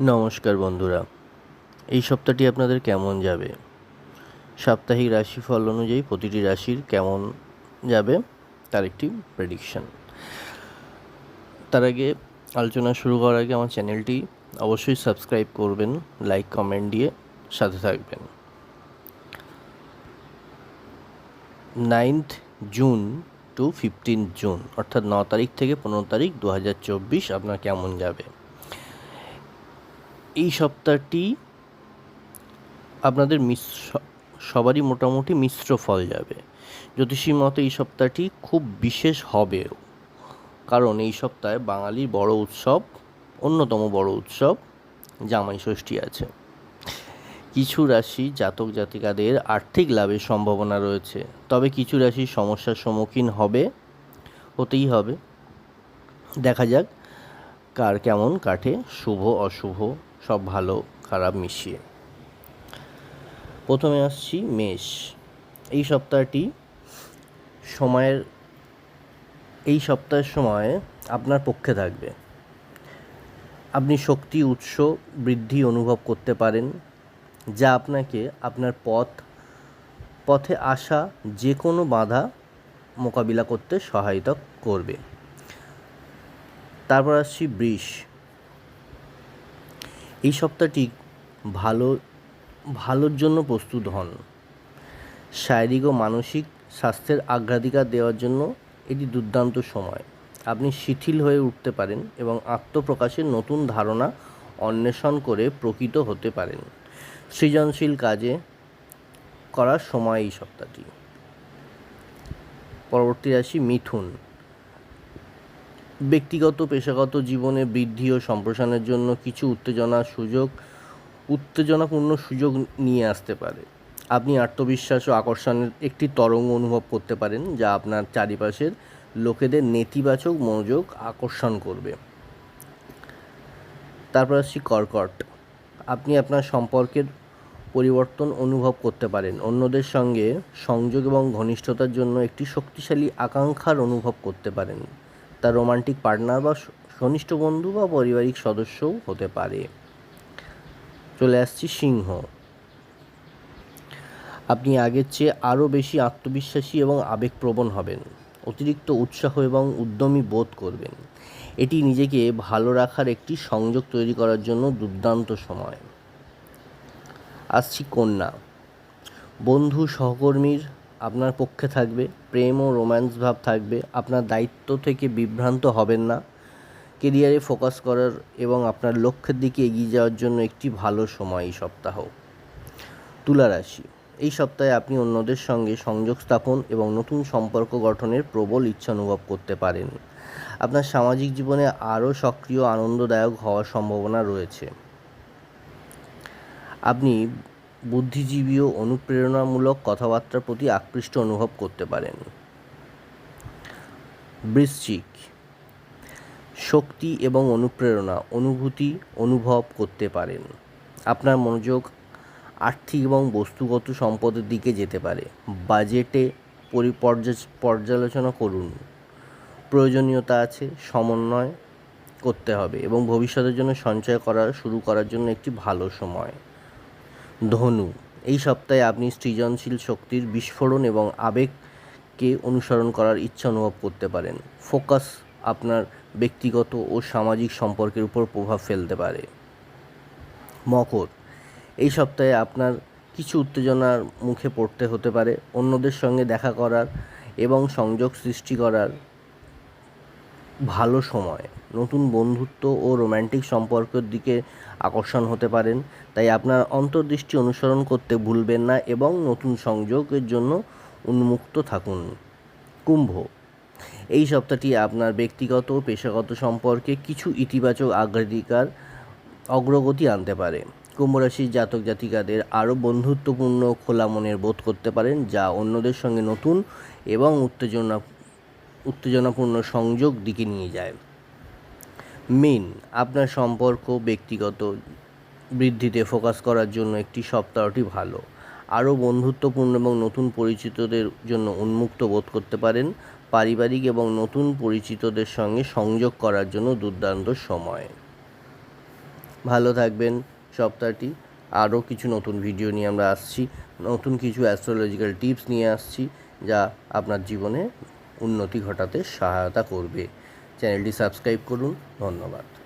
নমস্কার বন্ধুরা, এই সপ্তাহটি আপনাদের কেমন যাবে? সাপ্তাহিক রাশিফল অনুযায়ী প্রতিটি রাশির কেমন যাবে তার একটি প্রেডিকশন তার আগে আলোচনা শুরু করার আগে আমার চ্যানেলটি অবশ্যই সাবস্ক্রাইব করবেন লাইক কমেন্ট দিয়ে সাথে থাকবেন। Ninth June to fifteen June অর্থাৎ ন তারিখ থেকে পনেরো তারিখ দু হাজার চব্বিশ আপনার কেমন যাবে? এই সপ্তাহটি আপনাদের মিশ্র, সবারই মোটামুটি মিশ্র ফল যাবে। জ্যোতিষী মতে এই সপ্তাহটি খুব বিশেষ হবেও। কারণ এই সপ্তাহে বাঙালির বড় উৎসব, অন্যতম বড় উৎসব, জামাই ষষ্ঠী আছে। কিছু রাশি জাতক জাতিকাদের আর্থিক লাভের সম্ভাবনা রয়েছে। তবে কিছু রাশি সমস্যার সম্মুখীন হবে, হতেই হবে। দেখা যাক কার কেমন কাটে, শুভ, অশুভ। সব ভালো, খারাপ মিশিয়ে। প্রথমে আসছি মেষ। এই সপ্তাহটি সময়ের, এই সপ্তাহের সময় আপনার পক্ষে থাকবে। আপনি শক্তি, উৎস, বৃদ্ধি অনুভব করতে পারেন, যা আপনাকে আপনার পথ, পথে আসা যে কোনো বাধা মোকাবিলা করতে সহায়তা করবে। তারপর আসছি বৃষ। এই সপ্তাহটি ভালো, ভালোর জন্য প্রস্তুত হন। শারীরিক ও মানসিক স্বাস্থ্যের অগ্রাধিকার দেওয়ার জন্য এটি দুর্দান্ত সময়। আপনি শিথিল হয়ে উঠতে পারেন এবং আত্মপ্রকাশের নতুন ধারণা অন্বেষণ করে প্রকৃত হতে পারেন। সৃজনশীল কাজে করার সময় এই সপ্তাহটি। পরবর্তী রাশি মিথুন। ব্যক্তিগত, পেশাগত জীবনে বৃদ্ধি ও সম্প্রসারণের জন্য কিছু উত্তেজনা সুযোগ, উত্তেজনাপূর্ণ সুযোগ নিয়ে আসতে পারে। আপনি আত্মবিশ্বাস ও আকর্ষণের একটি তরঙ্গ অনুভব করতে পারেন, যা আপনার চারিপাশের লোকেদের নেতিবাচক মনোযোগ আকর্ষণ করবে। তারপর আসছি কর্কট। আপনি আপনার সম্পর্কের পরিবর্তন অনুভব করতে পারেন। অন্যদের সঙ্গে সংযোগ এবং ঘনিষ্ঠতার জন্য একটি শক্তিশালী আকাঙ্ক্ষার অনুভব করতে পারেন। তার রোমান্টিক পার্টনার বা ঘনিষ্ঠ বন্ধু বা পারিবারিক সদস্যও হতে পারে। চলে আসছি সিংহ। আপনি আগের চেয়ে আরও বেশি আত্মবিশ্বাসী এবং আবেগপ্রবণ হবেন। অতিরিক্ত উৎসাহ এবং উদ্যমী বোধ করবেন। এটি নিজেকে ভালো রাখার একটি সংযোগ তৈরি করার জন্য দুর্দান্ত সময়। আসছি কন্যা। বন্ধু, সহকর্মীর আপনার পক্ষে থাকবে, প্রেম ও রোম্যান্স ভাব থাকবে, আপনার দায়িত্ব থেকে বিভ্রান্ত হবেন না। কেরিয়ারে ফোকাস করার এবং আপনার লক্ষ্যের দিকে এগিয়ে যাওয়ার জন্য একটি ভালো সময় এই সপ্তাহ। তুলা রাশি এই সপ্তাহে আপনি অন্যদের সঙ্গে সংযোগ স্থাপন এবং নতুন সম্পর্ক গঠনের প্রবল ইচ্ছা অনুভব করতে পারেন। আপনার সামাজিক জীবনে আরও সক্রিয়, আনন্দদায়ক হওয়ার সম্ভাবনা রয়েছে। আপনি বুদ্ধিজীবী ও অনুপ্রেরণামূলক কথাবার্তার প্রতি আকৃষ্ট অনুভব করতে পারেন। বৃশ্চিক, শক্তি এবং অনুপ্রেরণা, অনুভূতি অনুভব করতে পারেন। আপনার মনোযোগ আর্থিক এবং বস্তুগত সম্পদের দিকে যেতে পারে। বাজেটে পর্যালোচনা করুন। প্রয়োজনীয়তা আছে, সমন্বয় করতে হবে এবং ভবিষ্যতের জন্য সঞ্চয় করা, শুরু করার জন্য একটি ভালো সময়। ধনু। এই সপ্তাহে আপনি সৃজনশীল শক্তির বিস্ফোরণ এবং আবেগকে অনুসরণ করার ইচ্ছা অনুভব করতে পারেন। ফোকাস আপনার ব্যক্তিগত ও সামাজিক সম্পর্কের উপর প্রভাব ফেলতে পারে। মকর। এই সপ্তাহে আপনার কিছু উত্তেজনার মুখে পড়তে হতে পারে। অন্যদের সঙ্গে দেখা করার এবং সংযোগ সৃষ্টি করার ভালো সময়। নতুন বন্ধুত্ব ও রোম্যান্টিক সম্পর্কের দিকে আকর্ষণ হতে পারেন। তাই আপনার অন্তর্দৃষ্টি অনুসরণ করতে ভুলবেন না এবং নতুন সংযোগের জন্য উন্মুক্ত থাকুন। কুম্ভ। এই সপ্তাহটি আপনার ব্যক্তিগত ও পেশাগত সম্পর্কে কিছু ইতিবাচক অগ্রাধিকার অগ্রগতি আনতে পারে। কুম্ভরাশির জাতক জাতিকাদের আরও বন্ধুত্বপূর্ণ খোলা মনের বোধ করতে পারেন, যা অন্যদের সঙ্গে নতুন এবং উত্তেজনা উত্তেজনাপূর্ণ সংযোগ দিকে নিয়ে যায়। মেন আপনার সম্পর্ক ব্যক্তিগত বৃদ্ধিতে ফোকাস করার জন্য একটি সপ্তাহটি ভালো। আরও বন্ধুত্বপূর্ণ এবং নতুন পরিচিতদের জন্য উন্মুক্ত বোধ করতে পারেন। পারিবারিক এবং নতুন পরিচিতদের সঙ্গে সংযোগ করার জন্য দুর্দান্ত সময়। ভালো থাকবেন সপ্তাহটি। আরও কিছু নতুন ভিডিও নিয়ে আমরা আসছি। নতুন কিছু অ্যাস্ট্রোলজিক্যাল টিপস নিয়ে আসছি যা আপনার জীবনে উন্নতি ঘটাতে সহায়তা করবে। চ্যানেলটি সাবস্ক্রাইব করুন। ধন্যবাদ।